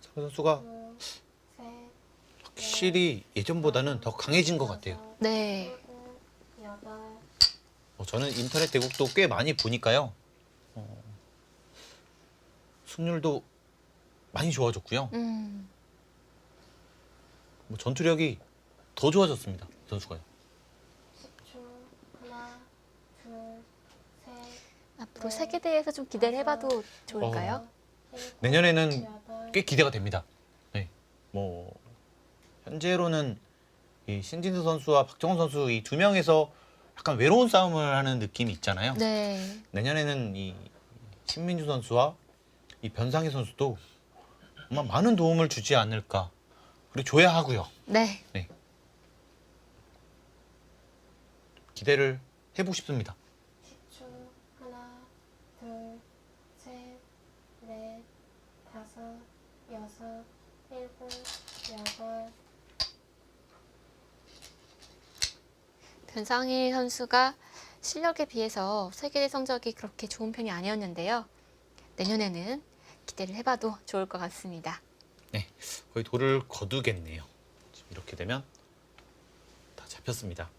상 선수가 확실히 예전보다는 더 강해진 것 같아요. 네. 어, 저는 인터넷 대국도 꽤 많이 보니까요. 어, 승률도 많이 좋아졌고요. 음. 뭐 전투력이 더 좋아졌습니다. 이 선수가요. 앞으로 세계대회에서 좀 기대를 해봐도 좋을까요? 내년에는 꽤 기대가 됩니다. 네. 뭐 현재로는 이 신진수 선수와 박정훈 선수 이 두 명에서 약간 외로운 싸움을 하는 느낌이 있잖아요. 네. 내년에는 이 신민주 선수와 이 변상희 선수도 아마 많은 도움을 주지 않을까. 그리고 줘야 하고요. 네. 기대를 해보고 싶습니다. 10초 하나 둘셋넷 다섯 여섯 일곱 여덟 변상희 선수가 실력에 비해서 세계대 성적이 그렇게 좋은 편이 아니었는데요. 내년에는 기대를 해봐도 좋을 것 같습니다. 거의 돌을 거두겠네요. 지금 이렇게 되면 다 잡혔습니다.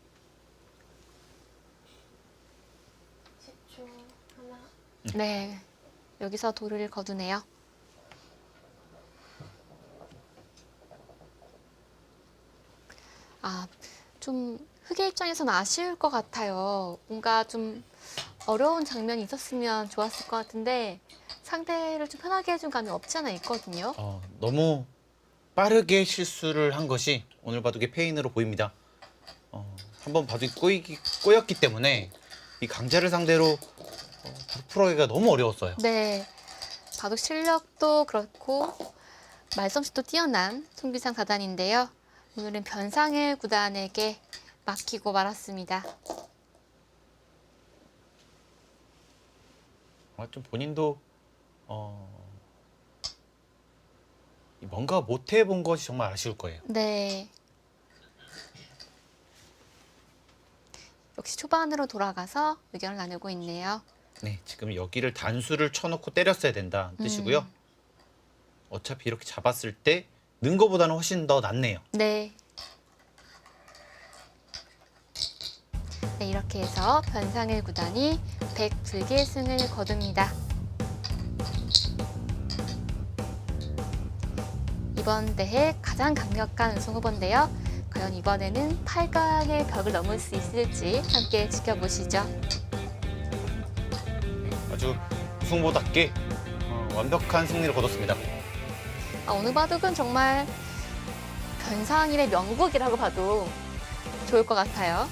10초 하나 네. 여기서 돌을 거두네요. 아, 좀 흑의 입장에서는 아쉬울 것 같아요. 뭔가 좀 어려운 장면이 있었으면 좋았을 것 같은데 상대를 좀 편하게 해준 감이 없지 않아 있거든요. 어, 너무 빠르게 실수를 한 것이 오늘 바둑의 페인으로 보입니다. 어, 한번 바둑이 꼬이기, 꼬였기 때문에 이 강자를 상대로 어, 바둑 풀어가기가 너무 어려웠어요. 네. 바둑 실력도 그렇고 말솜씨도 뛰어난 송비상 사단인데요. 오늘은 변상일 구단에게 맡기고 말았습니다. 아, 좀 본인도 어, 이 뭔가 못 해본 것이 정말 아쉬울 거예요. 네. 역시 초반으로 돌아가서 의견을 나누고 있네요. 네, 지금 여기를 단수를 쳐놓고 때렸어야 된다 뜻이고요. 음. 어차피 이렇게 잡았을 때 는 거보다는 훨씬 더 낫네요. 네. 네, 이렇게 해서 변상일 구단이 100불계승을 거둡니다. 이번 대회 가장 강력한 우승 후보인데요. 과연 이번에는 8강의 벽을 넘을 수 있을지 함께 지켜보시죠. 아주 우승보답게 어, 완벽한 승리를 거뒀습니다. 아, 오늘 바둑은 정말 변상일의 명곡이라고 봐도 좋을 것 같아요.